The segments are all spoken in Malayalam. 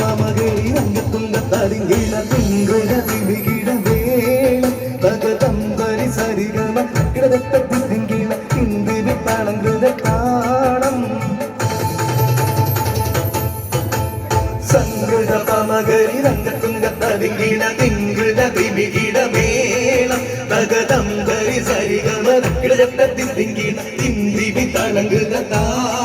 തങ്കത്തുങ്കത്തരിങ്കിട തിങ്കുഴ വികിട വേളം തകതം തരി സരിഗമ കിടതത്തിങ്കിള ഹിന്ദി താളങ്കൃത താളം സംഗൃത പമകരി രംഗത്തുങ്കത്തരിങ്കിട തിങ്കുഴ വികിട വേളം തകതം തരി സരിഗമ കിടതത്തിങ്കിള ഹിന്ദി താളങ്കൃത താളം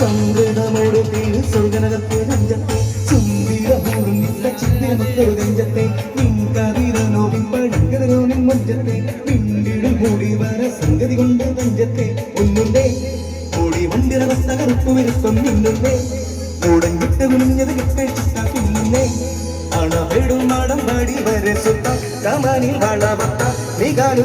തീര് സ്വർഗനകത്തെ രഞ്ജത്തെ സുന്ദരമോടും നില്ല ചിത്തിരമൊത്തൊരു രഞ്ജത്തെ നിൻ കവിരനോ പിമ്പഴങ്കരനോ നിൻ മഞ്ചത്തെ പിണ്ടിടും മൂടി വര സംഗതി കൊണ്ട് രഞ്ജത്തെ ഒന്നുണ്ടേ ഓടി വണ്ടിരവസ്ഥ കറുപ്പ് വിരുപ്പം നിന്നുണ്ടേ. കൂടൻ വിട്ട് കുനിഞ്ഞത് കിട്ടേച്ചിട്ട പിന്നുന്നേ അണപെടും മാടം പാടി വരെ സുത്ത കമാനിൽ വളവത്ത നികാനു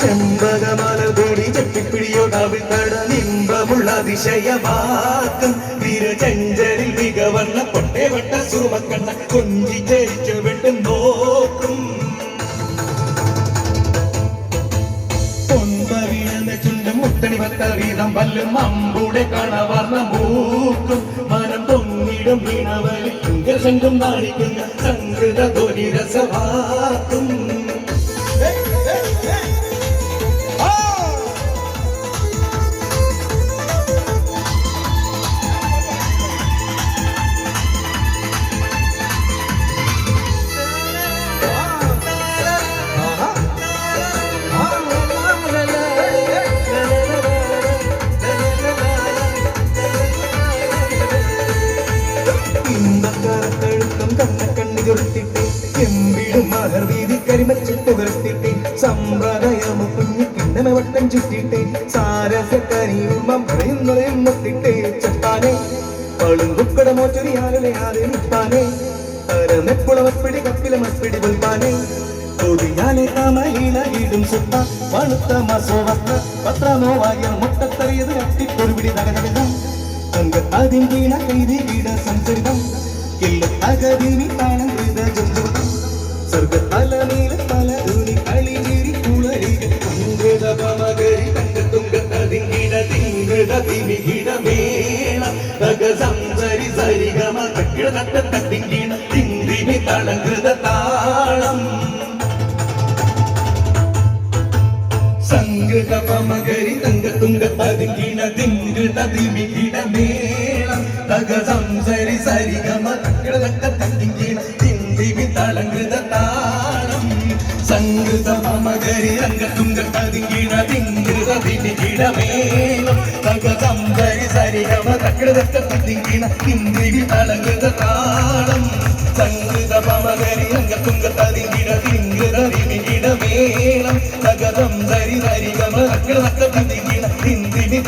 ചെമ്പകമല കൂടി ചെട്ടിപ്പിടിയോ നടനിമ്പമുള്ള അതിശയമാക്കും തിരുചഞ്ചലിൽ മികവന്ന പൊട്ടേവട്ട സുമക്കണ്ണ കൊഞ്ചി ചരിച്ചു വിട്ട് നോക്കും. പൊൻപവിഴന്ന ചുണ്ടും മുത്തണി പത്ത വീതം പല്ലും അമ്പൂടെ കാണവർന്ന മൂക്കും. മനം പൊങ്ങിടും വീണവലി ശങ്കും നാണിക്കുന്ന സംഗൃത ധ്വനി രസവാക്കും സമ്പ്രദായമ കുഞ്ഞു കിണ്ണമ വട്ടം ചുറ്റിട്ട് സാരസക്കരിയുമ്പം പറയുന്നതയും മുട്ടിട്ട് ചട്ടാനെ പളുങ്കുക്കട മോച്ചൊരിയാലെ ആരെ നിപ്പാനെ കപ്പില മപ്പിടി പുൽപ്പാനെ? കൊതിയാലെ താമയില ഇടും സുത്ത വളുത്ത മസോവസ്ത്ര പത്രമോ വായ മുട്ടത്തറിയത് കട്ടിപ്പൊരുപിടി തകതകം വീണ കൈതി വീട സംസരിതം. ഇല്ല അകതിനി താനം ജന്തു തിങ്കൃത തിമികിട മേള തക സംസരി സരിഗമ തക്കിട തട്ട തത്തിങ്കിട തിന്തിമി തളങ്കൃത താളം. സംഗൃത പമകരി തങ്കത്തുങ്ക തതിങ്കിണ തിങ്കൃത തിമികിട മേളം തക സംസരി സരിഗമ തക്കിട തക്ക തത്തിങ്കിണ തിന്തിമി തളങ്കൃത താളം. സംഗൃത ಹರಿಯವ ತಕ್ಕಡದಕ್ಕ ತುದಿಗಿನ ಹಿಂದಿಡಿ ತಳಗದ ತಾಳಂ സംഗത പമകരി അംഗത്തുങ്ക തതിങ്കിട തിങ്കിട തിമികിട മേളം. തകതം ധരി ഹരികമ തക്കട തക്ക തിങ്കിട തിന്തിനി